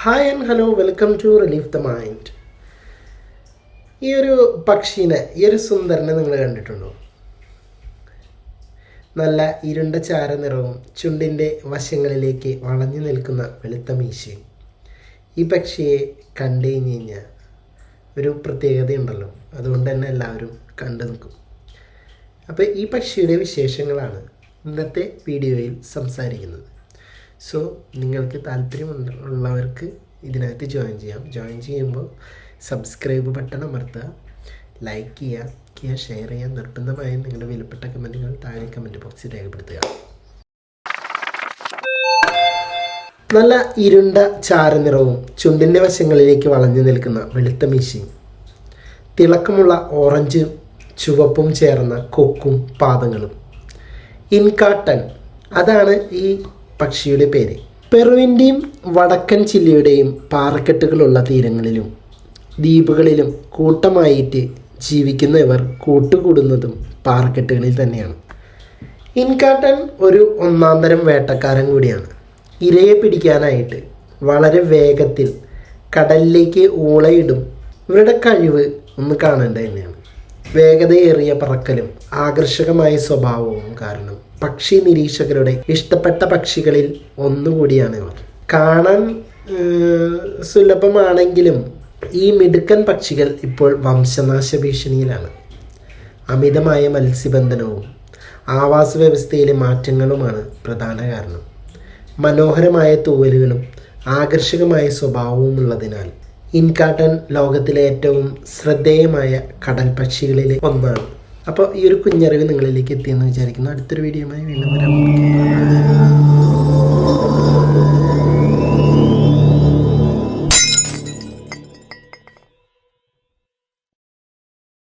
Hi and hello welcome to relief the mind ഈ ഒരു പക്ഷീനെ ഈ ഒരു സുന്ദരനെ നിങ്ങൾ കണ്ടിട്ടുണ്ടോ? നല്ല ഇരുണ്ട ചാര നിറവും ചുണ്ടിന്റെ വശങ്ങളിലേക്ക് വളഞ്ഞു നിൽക്കുന്ന വെളുത്ത മീശയും ഈ പക്ഷിയെ കണ്ടു കഴിഞ്ഞ് കഴിഞ്ഞാൽ ഒരു പ്രത്യേകതയുണ്ടല്ലോ. അതുകൊണ്ട് തന്നെ എല്ലാവരും കണ്ടു നിൽക്കും. അപ്പോൾ ഈ പക്ഷിയുടെ വിശേഷങ്ങളാണ് ഇന്നത്തെ വീഡിയോയിൽ സംസാരിക്കുന്നത്. സോ നിങ്ങൾക്ക് താല്പര്യമുണ്ട് ഉള്ളവർക്ക് ഇതിനകത്ത് ജോയിൻ ചെയ്യാം. ജോയിൻ ചെയ്യുമ്പോൾ സബ്സ്ക്രൈബ് ബട്ടൺ അമർത്തുക. ലൈക്ക് ചെയ്യുക ഷെയർ ചെയ്യുക നിർബന്ധമായും നിങ്ങളുടെ വിലപ്പെട്ട കമന്റുകൾ താഴെ കമന്റ് ബോക്സിൽ രേഖപ്പെടുത്തുക. നല്ല ഇരുണ്ട ചാരനിറവും ചുണ്ടിന്റെ വശങ്ങളിലേക്ക് വളഞ്ഞു നിൽക്കുന്ന വെളുത്ത മീശയും തിളക്കമുള്ള ഓറഞ്ച് ചുവപ്പും ചേർന്ന കൊക്കും പാദങ്ങളും. ഇൻകാട്ടൻ അതാണ് ഈ പക്ഷിയുടെ പേര്. പെറുവിന്റെയും വടക്കൻ ചില്ലയുടെയും പാറക്കെട്ടുകളുള്ള തീരങ്ങളിലും ദ്വീപുകളിലും കൂട്ടമായിട്ട് ജീവിക്കുന്ന ഇവർ കൂട്ടുകൂടുന്നതും പാറക്കെട്ടുകളിൽ തന്നെയാണ്. ഇൻകാട്ടൻ ഒരു ഒന്നാന്തരം വേട്ടക്കാരൻ കൂടിയാണ്. ഇരയെ പിടിക്കാനായിട്ട് വളരെ വേഗത്തിൽ കടലിലേക്ക് ഊളയിടും. ഇവരുടെ കഴിവ് ഒന്ന് കാണേണ്ടത് തന്നെയാണ് വേഗതയേറിയ പറക്കലും ആകർഷകമായ സ്വഭാവവും കാരണം. പക്ഷി നിരീക്ഷകരുടെ ഇഷ്ടപ്പെട്ട പക്ഷികളിൽ ഒന്നുകൂടിയാണ് ഇവർ. കാണാൻ സുലഭമാണെങ്കിലും ഈ മിടുക്കൻ പക്ഷികൾ ഇപ്പോൾ വംശനാശ ഭീഷണിയിലാണ് അമിതമായ മത്സ്യബന്ധനവും ആവാസ വ്യവസ്ഥയിലെ മാറ്റങ്ങളുമാണ് പ്രധാന കാരണം. മനോഹരമായ തൂവലുകളും ആകർഷകമായ സ്വഭാവവും ഉള്ളതിനാൽ ഇൻകാട്ടൻ ലോകത്തിലെ ഏറ്റവും ശ്രദ്ധേയമായ കടൽ പക്ഷികളിൽ ഒന്നാണ്. അപ്പോൾ ഈ ഒരു കുഞ്ഞറിവ് നിങ്ങളിലേക്ക് എത്തിയെന്ന് വിചാരിക്കുന്നു. അടുത്തൊരു വീഡിയോയുമായി വീണ്ടും വരാം.